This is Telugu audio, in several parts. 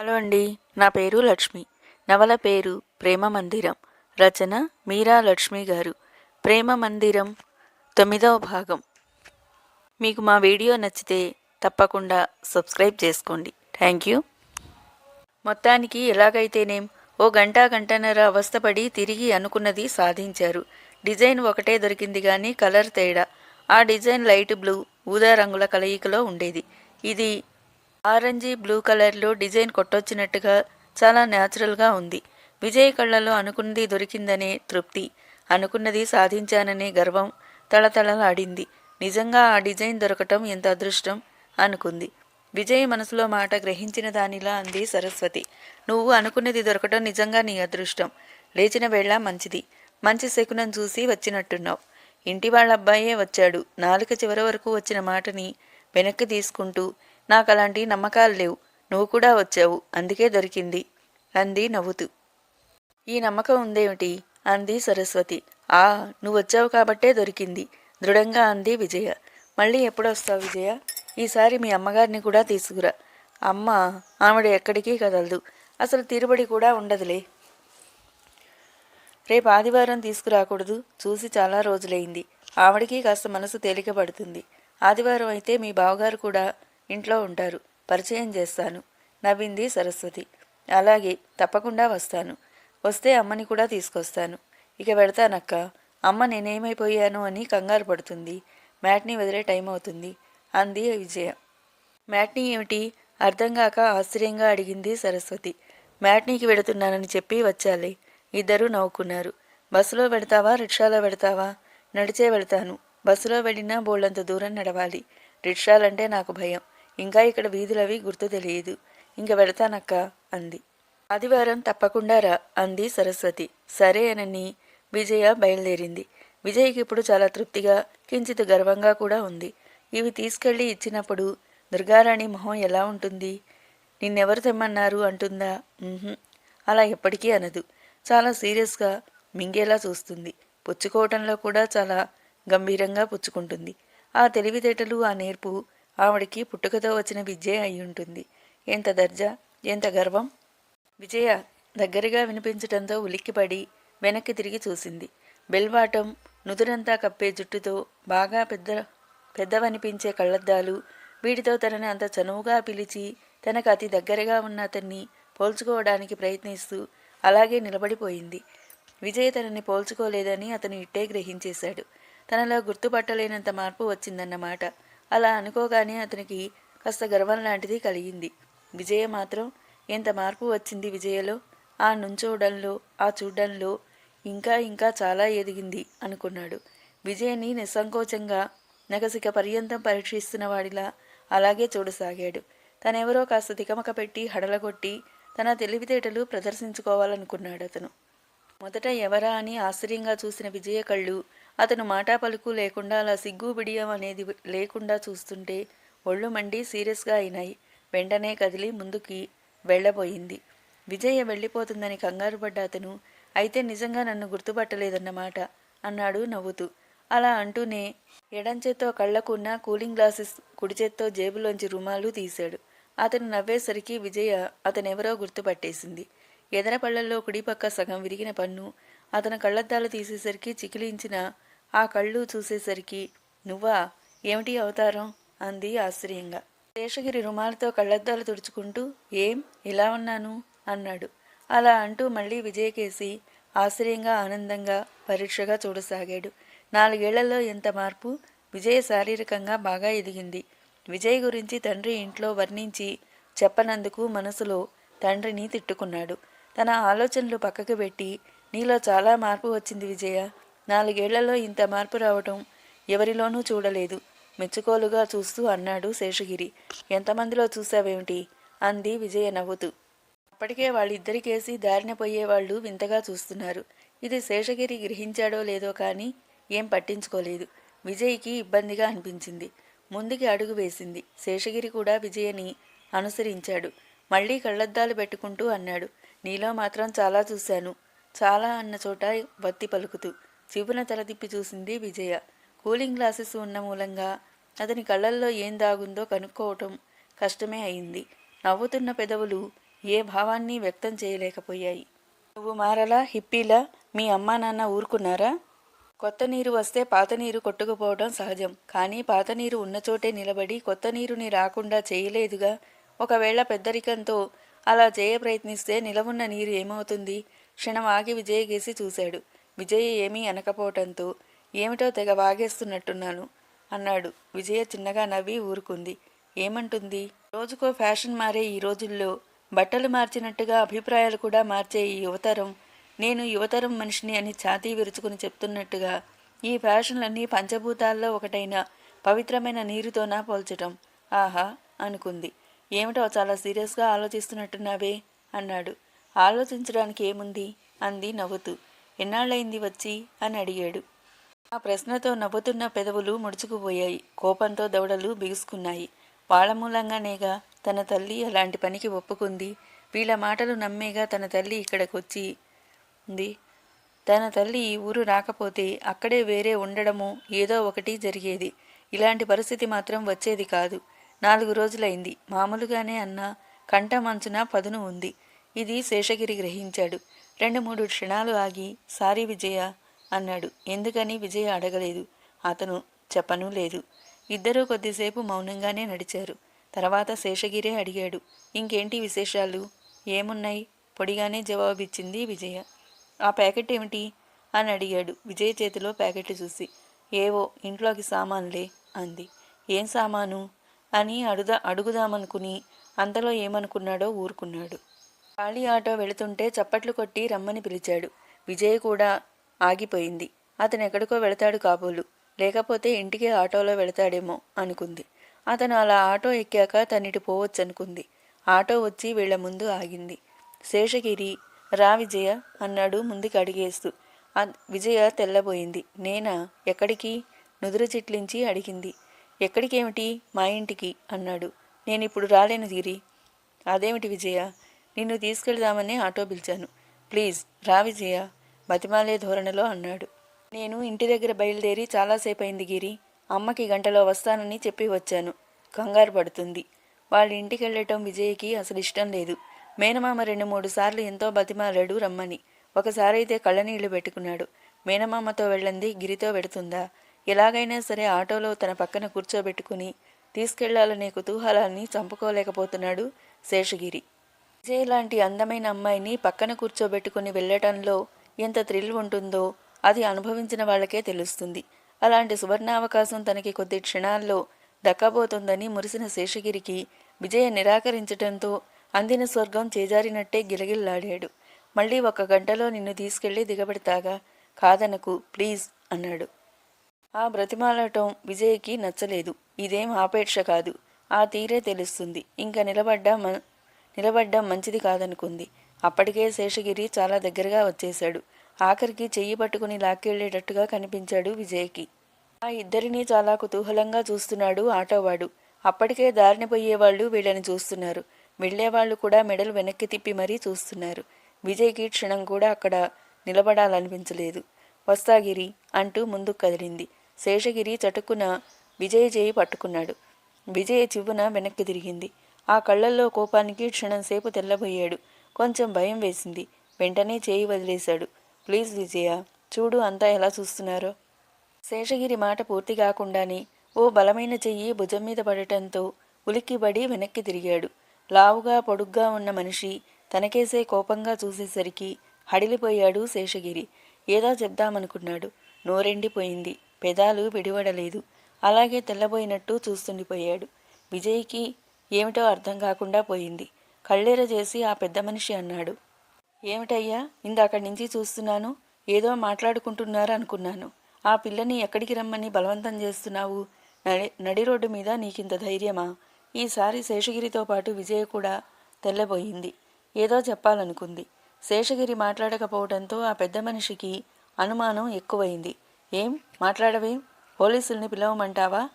హలో అండి నా పేరు లక్ష్మి. నవల పేరు ప్రేమ మందిరం. రచన మీరా లక్ష్మి గారు. ప్రేమ మందిరం తొమ్మిదవ భాగం. మీకు మా వీడియో నచ్చితే తప్పకుండా సబ్స్క్రైబ్ చేసుకోండి. Thank you. మొత్తానికి ఎలాగైతేనేం ఓ గంట గంటన్నర అవస్థపడి తిరిగి అనుకున్నది సాధించారు. డిజైన్ ఒకటే దొరికింది కానీ కలర్ తేడా. ఆ డిజైన్ లైట్ బ్లూ ఊదా రంగుల కలయికలో ఉండేది. ఇది ఆరెంజీ బ్లూ కలర్లో డిజైన్ కొట్టొచ్చినట్టుగా చాలా న్యాచురల్గా ఉంది. విజయ్ కళ్ళలో అనుకున్నది దొరికిందనే తృప్తి. అనుకున్నది సాధించాననే గర్వం తళతళలాడింది. నిజంగా ఆ డిజైన్ దొరకటం ఎంత అదృష్టం అనుకుంది. విజయ్ మనసులో మాట గ్రహించిన దానిలా అంది సరస్వతి. నువ్వు అనుకున్నది దొరకటం నిజంగా నీ అదృష్టం. లేచిన వేళ మంచిది. మంచి శకునం చూసి వచ్చినట్టున్నావు. ఇంటి వాళ్ళ అబ్బాయే వచ్చాడు. నాలుక చివరి వరకు వచ్చిన మాటని వెనక్కి తీసుకుంటూ నాకు అలాంటి నమ్మకాలు లేవు. నువ్వు కూడా వచ్చావు. అందుకే దొరికింది. అంది నవ్వుతూ. ఈ నమ్మకం ఉందేమిటి? అంది సరస్వతి. ఆ నువ్వు వచ్చావు కాబట్టే దొరికింది. దృఢంగా అంది విజయ. మళ్ళీ ఎప్పుడొస్తావు విజయ? ఈసారి మీ అమ్మగారిని కూడా తీసుకురా. అమ్మ ఆవిడ ఎక్కడికి కదలదు. అసలు తీరుబడి కూడా ఉండదులే. రేపు ఆదివారం తీసుకురాకూడదు. చూసి చాలా రోజులైంది. ఆవిడకి కాస్త మనసు తేలిక పడుతుంది. ఆదివారం అయితే మీ బావగారు కూడా ఇంట్లో ఉంటారు. పరిచయం చేస్తాను. నవ్వింది సరస్వతి. అలాగే తప్పకుండా వస్తాను. వస్తే అమ్మని కూడా తీసుకొస్తాను. ఇక వెడతానక్క అమ్మ నేనేమైపోయాను అని కంగారు పడుతుంది. మ్యాట్ని వదిలే టైం అవుతుంది. అంది విజయ. మ్యాట్ని ఏమిటి? అర్థం కాక ఆశ్చర్యంగా అడిగింది సరస్వతి. మ్యాట్నీకి వెడుతున్నానని చెప్పి వచ్చాలి. ఇద్దరూ నవ్వుకున్నారు. బస్సులో వెడతావా రిక్షాలో వెడతావా నడిచే వెళతాను. బస్సులో వెళ్ళినా బోళ్ళంత దూరం నడవాలి. రిక్షాలంటే నాకు భయం. ఇంకా ఇక్కడ వీధులవి గుర్తు తెలియదు. ఇంక వెళతానక్క అంది. ఆదివారం తప్పకుండా రా అంది సరస్వతి. సరే అనని విజయ బయలుదేరింది. విజయ్కి ఇప్పుడు చాలా తృప్తిగా కించిత్ గర్వంగా కూడా ఉంది. ఇవి తీసుకెళ్ళి ఇచ్చినప్పుడు దుర్గారాణి మొహం ఎలా ఉంటుంది? నిన్నెవరు తెమ్మన్నారు అంటుందా? అలా ఎప్పటికీ అనదు. చాలా సీరియస్గా మింగేలా చూస్తుంది. పుచ్చుకోవటంలో కూడా చాలా గంభీరంగా పుచ్చుకుంటుంది. ఆ తెలివితేటలు ఆ నేర్పు ఆవిడకి పుట్టుకతో వచ్చిన విద్యే అయి ఉంటుంది. ఎంత దర్జా? ఎంత గర్వం? విజయ దగ్గరగా వినిపించటంతో ఉలిక్కిపడి వెనక్కి తిరిగి చూసింది. బెల్వాటం నుదురంతా కప్పే జుట్టుతో బాగా పెద్ద పెద్దవనిపించే కళ్ళద్దాలు వీటితో తనని అంత చనువుగా పిలిచి తనకు అతి దగ్గరగా ఉన్న అతన్ని పోల్చుకోవడానికి ప్రయత్నిస్తూ అలాగే నిలబడిపోయింది. విజయ్ తనని పోల్చుకోలేదని అతను ఇట్టే గ్రహించేశాడు. తనలో గుర్తుపట్టలేనంత మార్పు వచ్చిందన్నమాట. అలా అనుకోగానే అతనికి కాస్త గర్వం లాంటిది కలిగింది. విజయ మాత్రం ఎంత మార్పు వచ్చింది విజయలో? ఆ నుంచోవడంలో ఆ చూడడంలో ఇంకా ఇంకా చాలా ఎదిగింది అనుకున్నాడు. విజయని నిస్సంకోచంగా నగసిక పర్యంతం పరీక్షిస్తున్న వాడిలా అలాగే చూడసాగాడు. తనెవరో కాస్త తికమక పెట్టి హడలగొట్టి తన తెలివితేటలు ప్రదర్శించుకోవాలనుకున్నాడు అతను. మొదట ఎవరా అని ఆశ్చర్యంగా చూసిన విజయ కళ్ళు అతను మాటా పలుకు లేకుండా అలా సిగ్గు బిడియం అనేది లేకుండా చూస్తుంటే ఒళ్ళు మండి సీరియస్గా అయినాయి. వెంటనే కదిలి ముందుకి వెళ్ళబోయింది. విజయ వెళ్ళిపోతుందని కంగారు పడ్డ అతను అయితే నిజంగా నన్ను గుర్తుపట్టలేదన్నమాట అన్నాడు నవ్వుతూ. అలా అంటూనే ఎడంచేత్తో కళ్ళకున్న కూలింగ్ గ్లాసెస్ కుడిచేత్తో జేబులోంచి రుమాలు తీశాడు. అతను నవ్వేసరికి విజయ అతనెవరో గుర్తుపట్టేసింది. ఎదర పళ్ళల్లో కుడిపక్క సగం విరిగిన పన్ను అతను కళ్ళద్దాలు తీసేసరికి చికిలించిన ఆ కళ్ళు చూసేసరికి నువ్వా? ఏమిటి అవతారం? అంది ఆశ్చర్యంగా. శేషగిరి రుమాలతో కళ్ళద్దాలు తుడుచుకుంటూ ఏం? ఇలా ఉన్నాను? అన్నాడు. అలా అంటూ మళ్ళీ విజయకేసి ఆశ్చర్యంగా ఆనందంగా పరీక్షగా చూడసాగాడు. నాలుగేళ్ళలో ఎంత మార్పు? విజయ శారీరకంగా బాగా ఎదిగింది. విజయ్ గురించి తండ్రి ఇంట్లో వర్ణించి చెప్పనందుకు మనసులో తండ్రిని తిట్టుకున్నాడు. తన ఆలోచనలు పక్కకు పెట్టి నీలో చాలా మార్పు వచ్చింది విజయ. నాలుగేళ్ళలో ఇంత మార్పు రావటం ఎవరిలోనూ చూడలేదు. మెచ్చుకోలుగా చూస్తూ అన్నాడు శేషగిరి. ఎంతమందిలో చూసావేమిటి అంది విజయ నవ్వుతూ. అప్పటికే వాళ్ళిద్దరికేసి దారిన పోయేవాళ్ళు వింతగా చూస్తున్నారు. ఇది శేషగిరి గ్రహించాడో లేదో కానీ ఏం పట్టించుకోలేదు. విజయ్కి ఇబ్బందిగా అనిపించింది. ముందుకి అడుగు వేసింది. శేషగిరి కూడా విజయని అనుసరించాడు. మళ్ళీ కళ్ళద్దాలు పెట్టుకుంటూ అన్నాడు. నీలో మాత్రం చాలా చూశాను. చాలా అన్న చోట వత్తి పలుకుతూ. చివున తలదిప్పి చూసింది విజయ. కూలింగ్ గ్లాసెస్ ఉన్న మూలంగా అతని కళ్ళల్లో ఏం దాగుందో కనుక్కోవటం కష్టమే అయింది. నవ్వుతున్న పెదవులు ఏ భావాన్ని వ్యక్తం చేయలేకపోయాయి. నువ్వు మారలా హిప్పీలా? మీ అమ్మా నాన్న ఊరుకున్నారా? కొత్త నీరు వస్తే పాత నీరు కొట్టుకుపోవడం సహజం. కానీ పాత నీరు ఉన్న చోటే నిలబడి కొత్త నీరుని రాకుండా చేయలేదుగా? ఒకవేళ పెద్దరికంతో అలా చేయ ప్రయత్నిస్తే నిలవున్న నీరు ఏమవుతుంది? క్షణం ఆగి విజయ్ గేసి చూశాడు. విజయ ఏమీ అనకపోవటంతో ఏమిటో తెగ వాగేస్తున్నట్టున్నాను అన్నాడు. విజయ చిన్నగా నవ్వి ఊరుకుంది. ఏమంటుంది? రోజుకో ఫ్యాషన్ మారే ఈ రోజుల్లో బట్టలు మార్చినట్టుగా అభిప్రాయాలు కూడా మార్చే ఈ యువతరం నేను యువతరం మనిషిని అని ఛాతీ విరుచుకుని చెప్తున్నట్టుగా ఈ ఫ్యాషన్లన్నీ పంచభూతాల్లో ఒకటైన పవిత్రమైన నీరుతోనా పోల్చటం? ఆహా అనుకుంది. ఏమిటో చాలా సీరియస్గా ఆలోచిస్తున్నట్టున్నావే అన్నాడు. ఆలోచించడానికి ఏముంది? అంది నవ్వుతూ. ఎన్నాళ్ళైంది వచ్చి? అని అడిగాడు. ఆ ప్రశ్నతో నవ్వుతున్న పెదవులు ముడుచుకుపోయాయి. కోపంతో దవడలు బిగుసుకున్నాయి. వాళ్ళ మూలంగానేగా తన తల్లి అలాంటి పనికి ఒప్పుకుంది. వీళ్ళ మాటలు నమ్మేగా తన తల్లి ఇక్కడికొచ్చి ఉంది. తన తల్లి ఈ ఊరు రాకపోతే అక్కడే వేరే ఉండడము ఏదో ఒకటి జరిగేది. ఇలాంటి పరిస్థితి మాత్రం వచ్చేది కాదు. నాలుగు రోజులైంది. మామూలుగానే అన్న కంట మంచున పదును ఉంది. ఇది శేషగిరి గ్రహించాడు. రెండు మూడు క్షణాలు ఆగి సారీ విజయ అన్నాడు. ఎందుకని విజయ అడగలేదు? అతను చెప్పనూ లేదు. ఇద్దరూ కొద్దిసేపు మౌనంగానే నడిచారు. తర్వాత శేషగిరే అడిగాడు. ఇంకేంటి విశేషాలు? ఏమున్నాయి? పొడిగానే జవాబిచ్చింది విజయ. ఆ ప్యాకెట్ ఏమిటి? అని అడిగాడు. విజయ్ చేతిలో ప్యాకెట్ చూసి ఏవో ఇంట్లోకి సామాన్లే అంది. ఏం సామాను? అని అడుదా అడుగుదామనుకుని అంతలో ఏమనుకున్నాడో ఊరుకున్నాడు. ఖాళీ ఆటో వెళుతుంటే చప్పట్లు కొట్టి రమ్మని పిలిచాడు. విజయ్ కూడా ఆగిపోయింది. అతను ఎక్కడికో వెళతాడు కాబోలు. లేకపోతే ఇంటికి ఆటోలో వెళతాడేమో అనుకుంది. అతను అలా ఆటో ఎక్కాక తన్నిటి పోవచ్చనుకుంది. ఆటో వచ్చి వీళ్ళ ముందు ఆగింది. శేషగిరి రా విజయ అన్నాడు ముందుకు అడిగేస్తూ. విజయ తెల్లబోయింది. నేనా? ఎక్కడికి? నుదురు చిట్లించి అడిగింది. ఎక్కడికేమిటి? మా ఇంటికి అన్నాడు. నేనిప్పుడు రాలేను గిరి అదేమిటి విజయ? నిన్ను తీసుకెళ్దామని ఆటో పిలిచాను. ప్లీజ్ రా విజయ బతిమాలే ధోరణిలో అన్నాడు. నేను ఇంటి దగ్గర బయలుదేరి చాలాసేపు అయింది గిరి. అమ్మకి గంటలో వస్తానని చెప్పి వచ్చాను. కంగారు పడుతుంది. వాళ్ళ ఇంటికి వెళ్ళటం విజయ్కి అసలు ఇష్టం లేదు. మేనమామ రెండు మూడు సార్లు ఎంతో బతిమాలాడు రమ్మని. ఒకసారైతే కళ్ళనీళ్ళు పెట్టుకున్నాడు. మేనమామతో వెళ్ళంది గిరితో పెడుతుందా ఎలాగైనా సరే ఆటోలో తన పక్కన కూర్చోబెట్టుకుని తీసుకెళ్ళాలనే కుతూహలాన్ని చంపుకోలేకపోతున్నాడు శేషగిరి. విజయ్ లాంటి అందమైన అమ్మాయిని పక్కన కూర్చోబెట్టుకుని వెళ్ళటంలో ఎంత థ్రిల్ ఉంటుందో అది అనుభవించిన వాళ్ళకే తెలుస్తుంది. అలాంటి సువర్ణావకాశం తనకి కొద్ది క్షణాల్లో దక్కబోతోందని మురిసిన శేషగిరికి విజయ నిరాకరించటంతో అందిన స్వర్గం చేజారినట్టే గిలగిల్లాడాడు. మళ్ళీ ఒక గంటలో నిన్ను తీసుకెళ్ళి దిగబెడతాగా? కాదనకు ప్లీజ్ అన్నాడు. ఆ బ్రతిమాలటం విజయ్కి నచ్చలేదు. ఇదేం ఆపేక్ష కాదు. ఆ తీరే తెలుస్తుంది. ఇంకా నిలబడ్డా నిలబడ్డం మంచిది కాదనుకుంది. అప్పటికే శేషగిరి చాలా దగ్గరగా వచ్చేశాడు. ఆఖరికి చెయ్యి పట్టుకుని లాక్కెళ్ళేటట్టుగా కనిపించాడు విజయ్కి. ఆ ఇద్దరినీ చాలా కుతూహలంగా చూస్తున్నాడు ఆటోవాడు. అప్పటికే దారిని పోయేవాళ్ళు వీళ్ళని చూస్తున్నారు. వెళ్ళేవాళ్ళు కూడా మెడలు వెనక్కి తిప్పి మరీ చూస్తున్నారు. విజయ్కి క్షణం కూడా అక్కడ నిలబడాలనిపించలేదు. వస్తాగిరి అంటూ ముందుకు కదిలింది. శేషగిరి చటుకున విజయ్ చేయి పట్టుకున్నాడు. విజయ్ చివ్వున వెనక్కి తిరిగింది. ఆ కళ్ళల్లో కోపానికి క్షణంసేపు తెల్లబోయాడు. కొంచెం భయం వేసింది. వెంటనే చేయి వదిలేశాడు. ప్లీజ్ విజయ చూడు అంతా ఎలా చూస్తున్నారో. శేషగిరి మాట పూర్తి కాకుండానే ఓ బలమైన చెయ్యి భుజం మీద పడటంతో ఉలిక్కిబడి వెనక్కి తిరిగాడు. లావుగా పొడుగ్గా ఉన్న మనిషి తనకేసే కోపంగా చూసేసరికి హడిలిపోయాడు శేషగిరి. ఏదో చెప్దామనుకున్నాడు. నోరెండిపోయింది. పెదాలు విడివడలేదు. అలాగే తెల్లబోయినట్టు చూస్తుండిపోయాడు. విజయ్కి ఏమిటో అర్థం కాకుండా పోయింది. కళ్ళేర చేసి ఆ పెద్ద మనిషి అన్నాడు. ఏమిటయ్యా ఇందక్కడి నుంచి చూస్తున్నాను ఏదో మాట్లాడుకుంటున్నారు అనుకున్నాను. ఆ పిల్లని ఎక్కడికి రమ్మని బలవంతం చేస్తున్నావు? నడి నడి రోడ్డు మీద నీకింత ధైర్యమా? ఈసారి శేషగిరితో పాటు విజయ కూడా తెల్లబోయింది. ఏదో చెప్పాలనుకుంది. శేషగిరి మాట్లాడకపోవడంతో ఆ పెద్ద మనిషికి అనుమానం ఎక్కువైంది. ఏం? మాట్లాడవేం? పోలీసుల్ని పిలవమంటావా?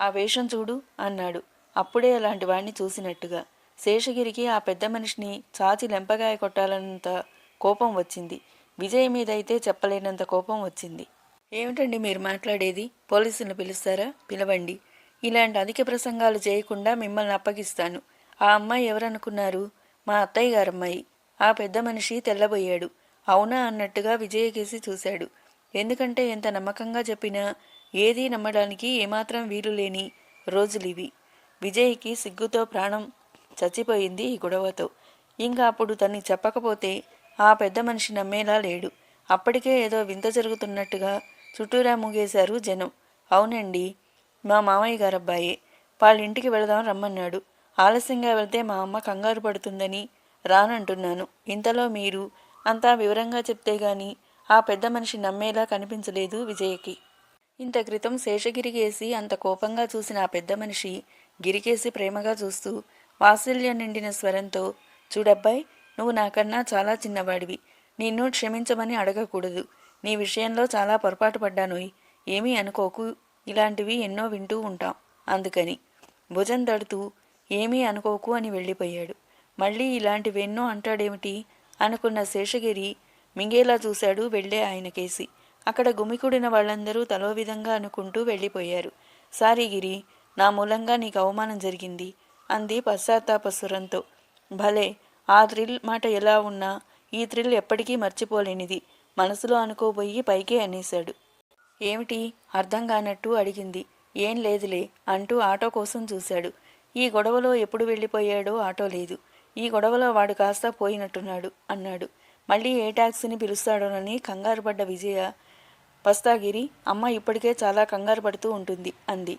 ఆ వేషం చూడు అన్నాడు. అప్పుడే అలాంటి వాణ్ణి చూసినట్టుగా. శేషగిరికి ఆ పెద్ద మనిషిని చాచి లెంపగాయ కొట్టాలన్నంత కోపం వచ్చింది. విజయ్ మీదైతే చెప్పలేనంత కోపం వచ్చింది. ఏమిటండి మీరు మాట్లాడేది? పోలీసులను పిలుస్తారా? పిలవండి. ఇలాంటి అధిక ప్రసంగాలు చేయకుండా మిమ్మల్ని అప్పగిస్తాను. ఆ అమ్మాయి ఎవరనుకున్నారు? మా అత్తయ్య గారమ్మాయి. ఆ పెద్ద మనిషి తెల్లబోయాడు. అవునా అన్నట్టుగా విజయకేసి చూశాడు. ఎందుకంటే ఎంత నమ్మకంగా చెప్పినా ఏదీ నమ్మడానికి ఏమాత్రం వీలు లేని రోజులివి. విజయ్కి సిగ్గుతో ప్రాణం చచ్చిపోయింది ఈ గొడవతో. ఇంకా అప్పుడు తన్ని చెప్పకపోతే ఆ పెద్ద మనిషి నమ్మేలా లేడు. అప్పటికే ఏదో వింత జరుగుతున్నట్టుగా చుట్టూరా మూగేశారు జనం. అవునండి మా మామయ్య గారబ్బాయే. వాళ్ళ ఇంటికి వెళదాం రమ్మన్నాడు. ఆలస్యంగా వెళ్తే మా అమ్మ కంగారు పడుతుందని రానంటున్నాను. ఇంతలో మీరు అంతా వివరంగా చెప్తే గాని ఆ పెద్ద మనిషి నమ్మేలా కనిపించలేదు విజయకి. ఇంత క్రితం శేషగిరికేసి అంత కోపంగా చూసిన ఆ పెద్ద మనిషి గిరికేసి ప్రేమగా చూస్తూ వాత్సల్యం నిండిన స్వరంతో చూడబ్బాయ్ నువ్వు నాకన్నా చాలా చిన్నవాడివి. నిన్ను క్షమించమని అడగకూడదు. నీ విషయంలో చాలా పొరపాటు పడ్డానోయ్. ఏమీ అనుకోకు. ఇలాంటివి ఎన్నో వింటూ ఉంటాం అందుకని భుజం తడుతూ ఏమీ అనుకోకు అని వెళ్ళిపోయాడు. మళ్ళీ ఇలాంటివెన్నో అంటాడేమిటి అనుకున్న శేషగిరి మింగేలా చూశాడు వెళ్ళే ఆయనకేసి అక్కడ గుమికూడిన వాళ్ళందరూ తలో విధంగా అనుకుంటూ వెళ్ళిపోయారు. సారీ గిరి నా మూలంగా నీకు అవమానం జరిగింది అంది పశ్చాత్తాపస్వరంతో. భలే ఆ థ్రిల్ మాట ఎలా ఉన్నా ఈ థ్రిల్ ఎప్పటికీ మర్చిపోలేనిది మనసులో అనుకోబోయి పైకే అనేశాడు. ఏమిటి? అర్థం కానట్టు అడిగింది. ఏం లేదులే అంటూ ఆటో కోసం చూశాడు. ఈ గొడవలో ఎప్పుడు వెళ్ళిపోయాడో ఆటో లేదు. ఈ గొడవలో వాడు కాస్త పోయినట్టున్నాడు అన్నాడు. మళ్ళీ ఏ టాక్సీని పిలుస్తాడోనని కంగారుపడ్డ విజయ పస్తాగిరి అమ్మ ఇప్పటికే చాలా కంగారు పడుతూ ఉంటుంది అంది.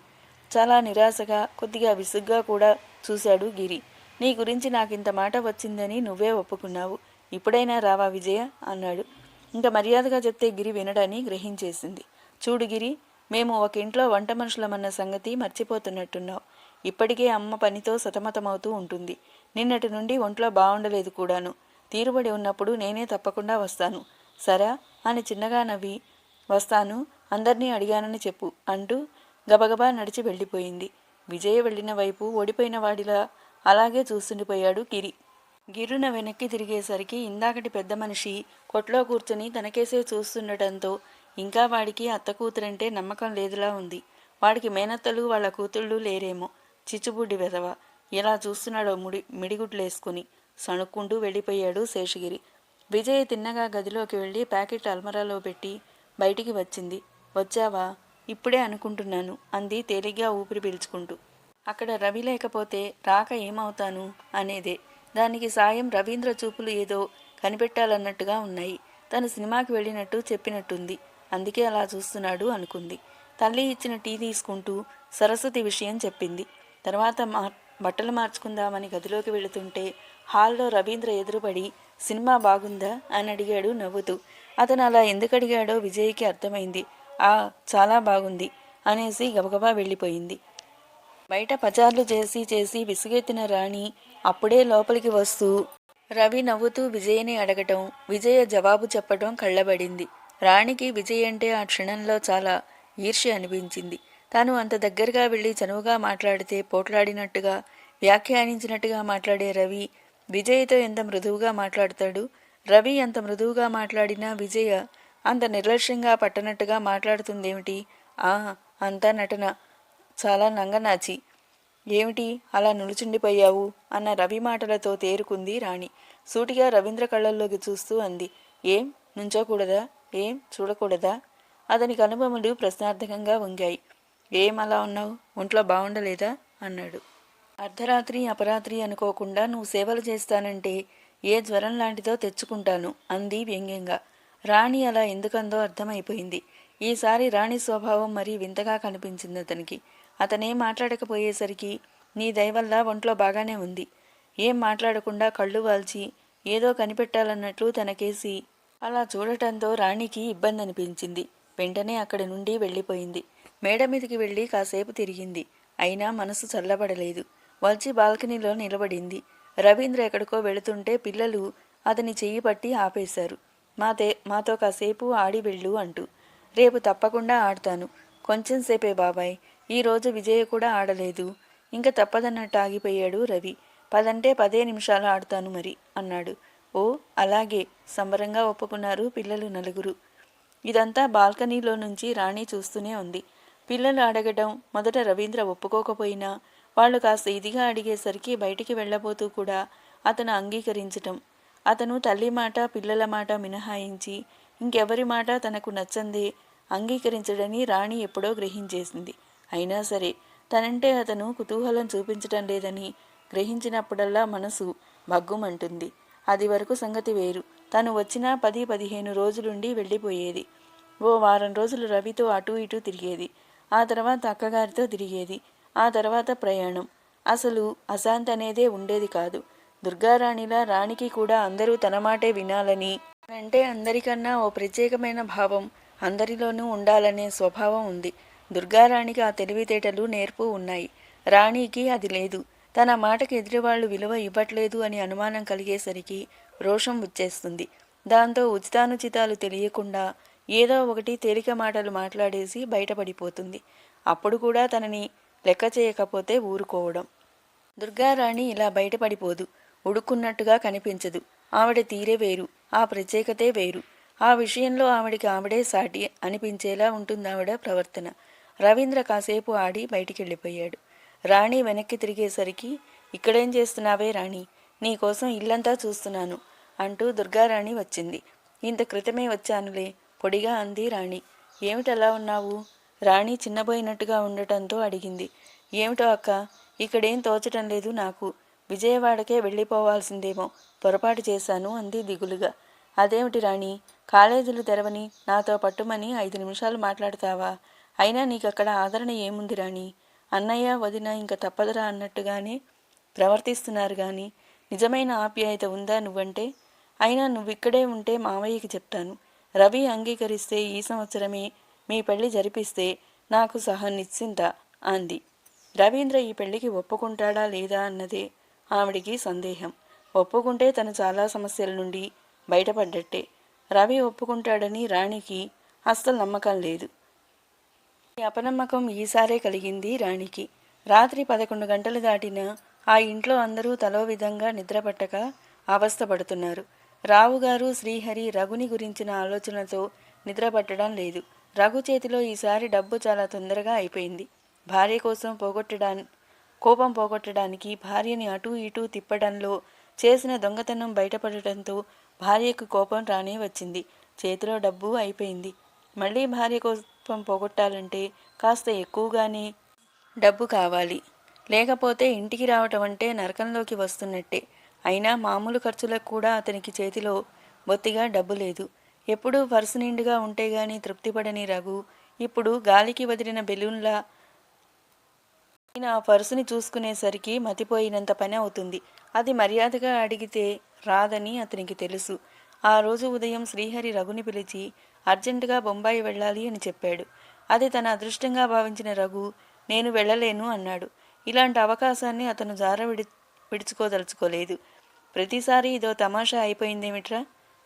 చాలా నిరాశగా కొద్దిగా విసుగ్గా కూడా చూశాడు గిరి. నీ గురించి నాకింత మాట వచ్చిందని నువ్వే ఒప్పుకున్నావు. ఇప్పుడైనా రావా విజయ? అన్నాడు. ఇంకా మర్యాదగా చెప్తే గిరి వినడని గ్రహించేసింది. చూడు గిరి మేము ఒక ఇంట్లో వంట మనుషులమన్న సంగతి మర్చిపోతున్నట్టున్నావు. ఇప్పటికే అమ్మ పనితో సతమతమవుతూ ఉంటుంది. నిన్నటి నుండి ఒంట్లో బాగుండలేదు కూడాను. తీరుబడి ఉన్నప్పుడు నేనే తప్పకుండా వస్తాను. సరా? అని చిన్నగా నవ్వి వస్తాను అందరినీ అడిగానని చెప్పు అంటూ గబగబా నడిచి వెళ్ళిపోయింది. విజయ వెళ్ళిన వైపు ఓడిపోయిన వాడిలా అలాగే చూస్తుండిపోయాడు గిరి. గిరున వెనక్కి తిరిగేసరికి ఇందాకటి పెద్ద మనిషి కొట్లో కూర్చుని తనకేసే చూస్తుండటంతో ఇంకా వాడికి అత్త కూతురంటే నమ్మకం లేదులా ఉంది. వాడికి మేనత్తలు వాళ్ళ కూతుళ్ళు లేరేమో. చిచ్చుబుడ్డి వెధవ. ఎలా చూస్తున్నాడో ముడి మిడిగుడ్లేసుకుని సణుక్కుంటూ వెళ్ళిపోయాడు శేషగిరి. విజయ్ తిన్నగా గదిలోకి వెళ్ళి ప్యాకెట్ అల్మరాలో పెట్టి బయటికి వచ్చింది. వచ్చావా? ఇప్పుడే అనుకుంటున్నాను అంది తేలిగ్గా ఊపిరి పీల్చుకుంటూ. అక్కడ రవి లేకపోతే రాక ఏమవుతాను? అనేదే. దానికి సాయం రవీంద్ర చూపులు ఏదో కనిపెట్టాలన్నట్టుగా ఉన్నాయి. తను సినిమాకి వెళ్ళినట్టు చెప్పినట్టుంది. అందుకే అలా చూస్తున్నాడు అనుకుంది. తల్లి ఇచ్చిన టీ తీసుకుంటూ సరస్వతి విషయం చెప్పింది. తర్వాత మా బట్టలు మార్చుకుందామని గదిలోకి వెళుతుంటే హాల్లో రవీంద్ర ఎదురుపడి సినిమా బాగుందా? అని అడిగాడు నవ్వుతూ. అతను అలా ఎందుకు అడిగాడో విజయ్కి అర్థమైంది. ఆ చాలా బాగుంది అనేసి గబగబా వెళ్ళిపోయింది. బయట పచార్లు చేసి చేసి విసుగెత్తిన రాణి అప్పుడే లోపలికి వస్తూ రవి నవ్వుతూ విజయ్ని అడగటం విజయ జవాబు చెప్పటం కళ్ళబడింది. రాణికి విజయ్ అంటే ఆ క్షణంలో చాలా ఈర్ష్య అనిపించింది. తాను అంత దగ్గరగా వెళ్ళి చనువుగా మాట్లాడితే పోట్లాడినట్టుగా వ్యాఖ్యానించినట్టుగా మాట్లాడే రవి విజయ్తో ఎంత మృదువుగా మాట్లాడతాడు? రవి అంత మృదువుగా మాట్లాడినా విజయ అంత నిర్లక్ష్యంగా పట్టనట్టుగా మాట్లాడుతుందేమిటి? ఆ అంతా నటన. చాలా నంగనాచి. ఏమిటి అలా నులుచుండిపోయావు? అన్న రవి మాటలతో తేరుకుంది రాణి. సూటిగా రవీంద్ర కళ్ళల్లోకి చూస్తూ అంది. ఏం? నుంచోకూడదా? ఏం? చూడకూడదా? అతని కనుబొమ్మలు ప్రశ్నార్థకంగా వంగాయి. ఏం అలా ఉన్నావు? ఒంట్లో బాగుండలేదా అన్నాడు. అర్ధరాత్రి అపరాత్రి అనుకోకుండా నువ్వు సేవలు చేస్తానంటే ఏ జ్వరం లాంటిదో తెచ్చుకుంటాను అంది వ్యంగ్యంగా. రాణి అలా ఎందుకందో అర్థమైపోయింది. ఈసారి రాణి స్వభావం మరీ వింతగా కనిపించింది అతనికి. అతనేం మాట్లాడకపోయేసరికి నీ దయవల్ల ఒంట్లో బాగానే ఉంది. ఏం మాట్లాడకుండా కళ్ళు వాల్చి ఏదో కనిపెట్టాలన్నట్లు తనకేసి అలా చూడటంతో రాణికి ఇబ్బంది అనిపించింది వెంటనే అక్కడి నుండి వెళ్ళిపోయింది. మేడ మీదకి వెళ్ళి కాసేపు తిరిగింది. అయినా మనసు చల్లబడలేదు. వల్చి బాల్కనీలో నిలబడింది. రవీంద్ర ఎక్కడికో వెళుతుంటే పిల్లలు అతని చెయ్యి పట్టి ఆపేశారు. మాతే మాతో కాసేపు ఆడి వెళ్ళు అంటూ. రేపు తప్పకుండా ఆడతాను. కొంచెం సేపే బాబాయ్. ఈరోజు విజయ కూడా ఆడలేదు. ఇంకా తప్పదన్నట్టు ఆగిపోయాడు రవి. పదంటే పదే నిమిషాలు ఆడతాను మరి అన్నాడు. ఓ అలాగే. సంబరంగా ఒప్పుకున్నారు పిల్లలు నలుగురు. ఇదంతా బాల్కనీలో నుంచి రాణి చూస్తూనే ఉంది. పిల్లలు అడగటం మొదట రవీంద్ర ఒప్పుకోకపోయినా వాళ్ళు కాస్త ఇదిగా అడిగేసరికి బయటికి వెళ్ళబోతూ కూడా అతను అంగీకరించటం. అతను తల్లి మాట పిల్లల మాట మినహాయించి ఇంకెవరి మాట తనకు నచ్చందే అంగీకరించడని రాణి ఎప్పుడో గ్రహించేసింది. అయినా సరే తనంటే అతను కుతూహలం చూపించటం లేదని గ్రహించినప్పుడల్లా మనసు భగ్గుమంటుంది. అది వరకు సంగతి వేరు. తను వచ్చిన పది పదిహేను రోజులుండి వెళ్ళిపోయేది. ఓ వారం రోజులు రవితో అటూ ఇటూ తిరిగేది. ఆ తర్వాత అక్కగారితో తిరిగేది. ఆ తర్వాత ప్రయాణం. అసలు అశాంత్ అనేదే ఉండేది కాదు. దుర్గారాణిలా రాణికి కూడా అందరూ తన మాటే వినాలని అంటే అందరికన్నా ఓ ప్రత్యేకమైన భావం అందరిలోనూ ఉండాలనే స్వభావం ఉంది. దుర్గారాణికి ఆ తెలివితేటలు నేర్పు ఉన్నాయి. రాణికి అది లేదు. తన మాటకి ఎదురువాళ్ళు విలువ ఇవ్వట్లేదు అని అనుమానం కలిగేసరికి రోషం వచ్చేస్తుంది. దాంతో ఉచితానుచితాలు తెలియకుండా ఏదో ఒకటి తేలిక మాటలు మాట్లాడేసి బయటపడిపోతుంది. అప్పుడు కూడా తనని లెక్క చేయకపోతే ఊరుకోవడం. దుర్గారాణి ఇలా బయటపడిపోదు. ఉడుక్కున్నట్టుగా కనిపించదు. ఆవిడ తీరే వేరు. ఆ ప్రత్యేకతే వేరు. ఆ విషయంలో ఆవిడికి ఆవిడే సాటి అనిపించేలా ఉంటుందావిడ ప్రవర్తన. రవీంద్ర కాసేపు ఆడి బయటికెళ్ళిపోయాడు. రాణి వెనక్కి తిరిగేసరికి ఇక్కడేం చేస్తున్నావే రాణి? నీకోసం ఇల్లంతా చూస్తున్నాను అంటూ దుర్గారాణి వచ్చింది. ఇంత క్రితమే వచ్చానులే పొడిగా అంది రాణి. ఏమిటలా ఉన్నావు? రాణి చిన్నబోయినట్టుగా ఉండటంతో అడిగింది. ఏమిటో అక్క? ఇక్కడేం తోచటం లేదు నాకు. విజయవాడకే వెళ్ళిపోవాల్సిందేమో. పొరపాటు చేశాను అంది దిగులుగా. అదేమిటి రాణి? కాలేజీలు తెరవని నాతో పట్టుమని ఐదు నిమిషాలు మాట్లాడతావా? అయినా నీకక్కడ ఆదరణ ఏముంది రాణి? అన్నయ్య వదిన ఇంక తప్పదురా అన్నట్టుగానే ప్రవర్తిస్తున్నారు కానీ నిజమైన ఆప్యాయత ఉందా నువ్వంటే? అయినా నువ్విక్కడే ఉంటే మావయ్యకి చెప్తాను. రవి అంగీకరిస్తే ఈ సంవత్సరమే మీ పెళ్ళి జరిపిస్తే నాకు సహా నిశ్చింత అంది. రవీంద్ర ఈ పెళ్ళికి ఒప్పుకుంటాడా లేదా అన్నదే ఆవిడికి సందేహం. ఒప్పుకుంటే తను చాలా సమస్యల నుండి బయటపడ్డట్టే. రవి ఒప్పుకుంటాడని రాణికి అస్సలు నమ్మకం లేదు. ఈ అపనమ్మకం ఈసారే కలిగింది రాణికి. రాత్రి పదకొండు గంటలు దాటిన ఆ ఇంట్లో అందరూ తలో విధంగా నిద్రపట్టక అవస్థపడుతున్నారు. రావుగారు శ్రీహరి రఘుని గురించిన ఆలోచనతో నిద్రపట్టడం లేదు. రఘు చేతిలో ఈసారి డబ్బు చాలా తొందరగా అయిపోయింది. భార్య కోసం పోగొట్టడా కోపం పోగొట్టడానికి భార్యని అటూ ఇటూ తిప్పడంలో చేసిన దొంగతనం బయటపడటంతో భార్యకు కోపం రానే వచ్చింది. చేతిలో డబ్బు అయిపోయింది. మళ్ళీ భార్య కోపం పోగొట్టాలంటే కాస్త ఎక్కువగానే డబ్బు కావాలి. లేకపోతే ఇంటికి రావటం అంటే నరకంలోకి వస్తున్నట్టే. అయినా మామూలు ఖర్చులకు కూడా అతనికి చేతిలో బొత్తిగా డబ్బు లేదు. ఎప్పుడూ పర్సు నిండుగా ఉంటే గాని తృప్తిపడని రఘు ఇప్పుడు గాలికి వదిలిన బెలూన్లా ఈయన ఆ పర్సుని చూసుకునేసరికి మతిపోయినంత పని అవుతుంది. అది మర్యాదగా అడిగితే రాదని అతనికి తెలుసు. ఆ రోజు ఉదయం శ్రీహరి రఘుని పిలిచి అర్జెంటుగా బొంబాయి వెళ్ళాలి అని చెప్పాడు. అది తన అదృష్టంగా భావించిన రఘు నేను వెళ్ళలేను అన్నాడు. ఇలాంటి అవకాశాన్ని అతను జార విడి విడుచుకోదలుచుకోలేదు. ప్రతిసారి ఇదో తమాషా అయిపోయిందేమిట్రా?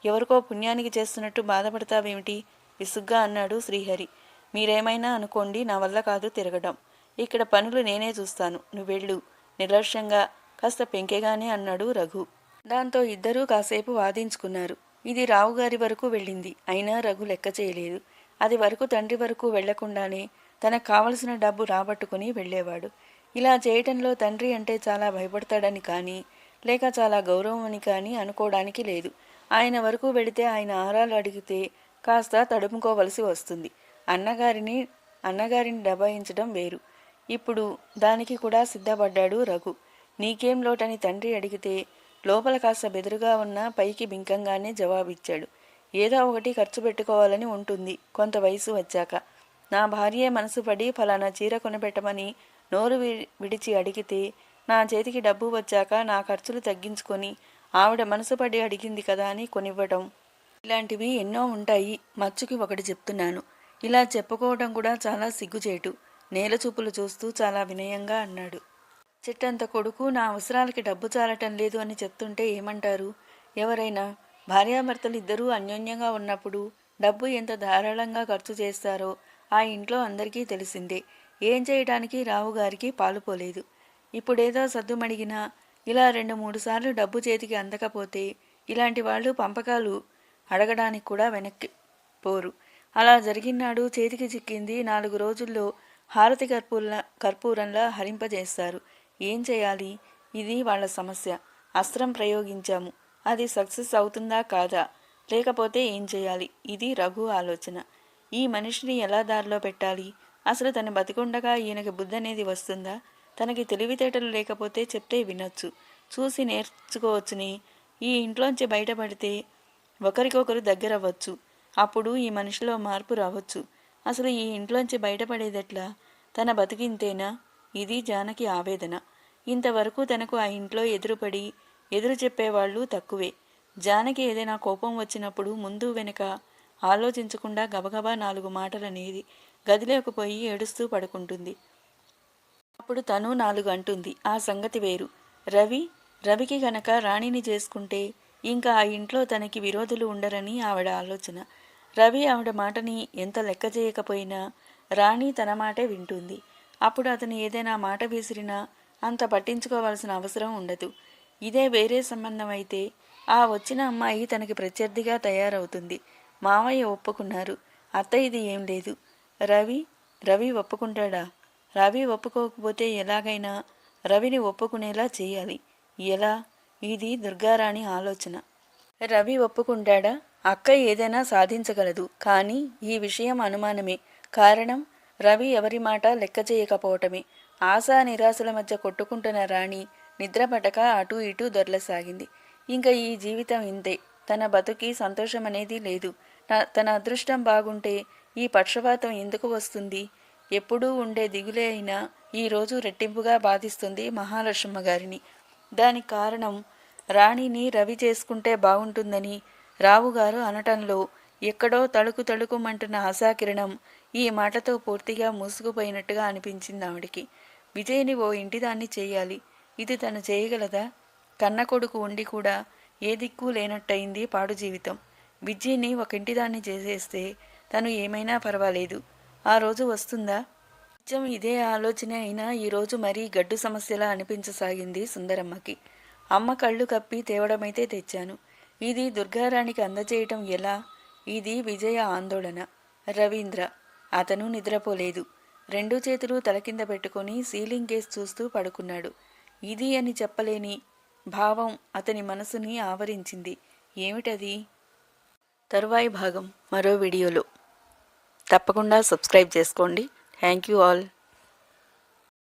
ఎవరికో పుణ్యానికి చేస్తున్నట్టు బాధపడతావేమిటి? విసుగ్గా అన్నాడు శ్రీహరి. మీరేమైనా అనుకోండి నా వల్ల కాదు తిరగడం. ఇక్కడ పనులు నేనే చూస్తాను. నువ్వెళ్ళు. నిర్లక్ష్యంగా. కాస్త పెంకెగానే అన్నాడు రఘు. దాంతో ఇద్దరూ కాసేపు వాదించుకున్నారు. ఇది రావుగారి వరకు వెళ్ళింది. అయినా రఘు లెక్క చేయలేదు. అది వరకు తండ్రి వరకు వెళ్ళకుండానే తనకు కావలసిన డబ్బు రాబట్టుకుని వెళ్ళేవాడు. ఇలా చేయటంలో తండ్రి అంటే చాలా భయపడతాడని కానీ లేక చాలా గౌరవం అని కానీ అనుకోవడానికి లేదు. ఆయన వరకు వెళితే ఆయన ఆరాలు అడిగితే కాస్త తడుముకోవలసి వస్తుంది. అన్నగారిని అన్నగారిని డబాయించడం వేరు. ఇప్పుడు దానికి కూడా సిద్ధపడ్డాడు రఘు. నీకేం లోటని తండ్రి అడిగితే లోపల కాస్త బెదురుగా ఉన్న పైకి బింకంగానే జవాబిచ్చాడు. ఏదో ఒకటి ఖర్చు పెట్టుకోవాలని ఉంటుంది. కొంత వయసు వచ్చాక. నా భార్యే మనసు పడి ఫలానా చీర కొనిపెట్టమని నోరు విడిచి అడిగితే నా చేతికి డబ్బు వచ్చాక నా ఖర్చులు తగ్గించుకొని ఆవిడ మనసుపడి అడిగింది కదా అని కొనివ్వడం ఇలాంటివి ఎన్నో ఉంటాయి. మచ్చుకి ఒకటి చెప్తున్నాను. ఇలా చెప్పుకోవడం కూడా చాలా సిగ్గుచేటు. నేల చూపులు చూస్తూ చాలా వినయంగా అన్నాడు. చెట్టంత కొడుకు నా అవసరాలకి డబ్బు చాలటం లేదు అని చెప్తుంటే ఏమంటారు? ఎవరైనా? భార్యాభర్తలు ఇద్దరూ అన్యోన్యంగా ఉన్నప్పుడు డబ్బు ఎంత ధారాళంగా ఖర్చు చేస్తారో ఆ ఇంట్లో అందరికీ తెలిసిందే. ఏం చేయడానికి రావుగారికి పాలుపోలేదు ఇప్పుడేదో సద్దుమణిగినా ఇలా రెండు మూడు సార్లు డబ్బు చేతికి అందకపోతే ఇలాంటి వాళ్ళు పంపకాలు అడగడానికి కూడా వెనక్కి పోరు. అలా జరిగినాడు చేతికి చిక్కింది నాలుగు రోజుల్లో హారతి కర్పూర కర్పూరంలా హరింపజేస్తారు. ఏం చేయాలి? ఇది వాళ్ళ సమస్య. అస్త్రం ప్రయోగించాము. అది సక్సెస్ అవుతుందా కాదా? లేకపోతే ఏం చేయాలి? ఇది రఘు ఆలోచన. ఈ మనిషిని ఎలా దారిలో పెట్టాలి? అసలు తను బతికుండగా ఈయనకి బుద్ధి అనేది వస్తుందా? తనకి తెలివితేటలు లేకపోతే చెప్తే వినొచ్చు. చూసి నేర్చుకోవచ్చుని. ఈ ఇంట్లోంచి బయటపడితే ఒకరికొకరు దగ్గరవ్వచ్చు. అప్పుడు ఈ మనిషిలో మార్పు రావచ్చు. అసలు ఈ ఇంట్లోంచి బయటపడేదెట్లా? తన బతికింతేనా? ఇది జానకి ఆవేదన. ఇంతవరకు తనకు ఆ ఇంట్లో ఎదురుపడి ఎదురు చెప్పేవాళ్ళు తక్కువే. జానకి ఏదైనా కోపం వచ్చినప్పుడు ముందు వెనుక ఆలోచించకుండా గబగబా నాలుగు మాటలనేది గదిలోకి పోయి ఏడుస్తూ పడుకుంటుంది. అప్పుడు తను నాలుగు అంటుంది ఆ సంగతి వేరు. రవి రవికి గనక రాణిని చేసుకుంటే ఇంకా ఆ ఇంట్లో తనకి విరోధులు ఉండరని ఆవిడ ఆలోచన. రవి ఆవిడ మాటని ఎంత లెక్క చేయకపోయినా రాణి తన మాటే వింటుంది. అప్పుడు అతను ఏదైనా మాట విసిరినా అంత పట్టించుకోవాల్సిన అవసరం ఉండదు. ఇదే వేరే సంబంధం అయితే ఆ వచ్చిన అమ్మాయి తనకి ప్రత్యర్థిగా తయారవుతుంది. మావయ్య ఒప్పుకున్నారు. అత్తయ్యది ఏం లేదు. రవి రవి ఒప్పుకుంటాడా? రవి ఒప్పుకోకపోతే ఎలాగైనా రవిని ఒప్పుకునేలా చేయాలి. ఎలా? ఇది దుర్గారాణి ఆలోచన. రవి ఒప్పుకుంటాడా? అక్క ఏదైనా సాధించగలదు. కానీ ఈ విషయం అనుమానమే. కారణం? రవి ఎవరి మాట లెక్క చేయకపోవటమే. ఆశా నిరాశల మధ్య కొట్టుకుంటున్న రాణి నిద్రపటక అటూ ఇటూ దొరలసాగింది. ఇంకా ఈ జీవితం ఇంతే. తన బతుకి సంతోషం అనేది లేదు తన అదృష్టం బాగుంటే ఈ పక్షపాతం ఎందుకు వస్తుంది? ఎప్పుడూ ఉండే దిగులే అయినా ఈరోజు రెట్టింపుగా బాధిస్తుంది మహాలక్ష్మ గారిని. దానికి కారణం రాణిని రవి చేసుకుంటే బాగుంటుందని రావుగారు అనటంలో ఎక్కడో తళుకు తళుకుమంటున్న ఆశాకిరణం ఈ మాటతో పూర్తిగా మూసుకుపోయినట్టుగా అనిపించింది ఆవిడికి. విజయ్ని ఓ ఇంటిదాన్ని చేయాలి. ఇది తను చేయగలదా? కన్న కొడుకు ఉండి కూడా ఏ దిక్కు లేనట్టయింది పాడు జీవితం విజయ్ని ఒక ఇంటిదాన్ని చేసేస్తే తను ఏమైనా పర్వాలేదు. ఆ రోజు వస్తుందా? నిత్యం ఇదే ఆలోచన అయినా ఈరోజు మరీ గడ్డు సమస్యలా అనిపించసాగింది సుందరమ్మకి. అమ్మ కళ్ళు కప్పి తేవడమైతే తెచ్చాను. ఇది దుర్గారాణికి అందజేయటం ఎలా? ఇది విజయ ఆందోళన. రవీంద్ర అతను నిద్రపోలేదు. రెండు చేతులు తల కింద పెట్టుకొని సీలింగ్ కేస్ చూస్తూ పడుకున్నాడు. ఇది అని చెప్పలేని భావం అతని మనసుని ఆవరించింది. ఏమిటది? తరువాయి భాగం మరో వీడియోలో. తప్పకుండా సబ్స్క్రైబ్ చేసుకోండి. Thank you all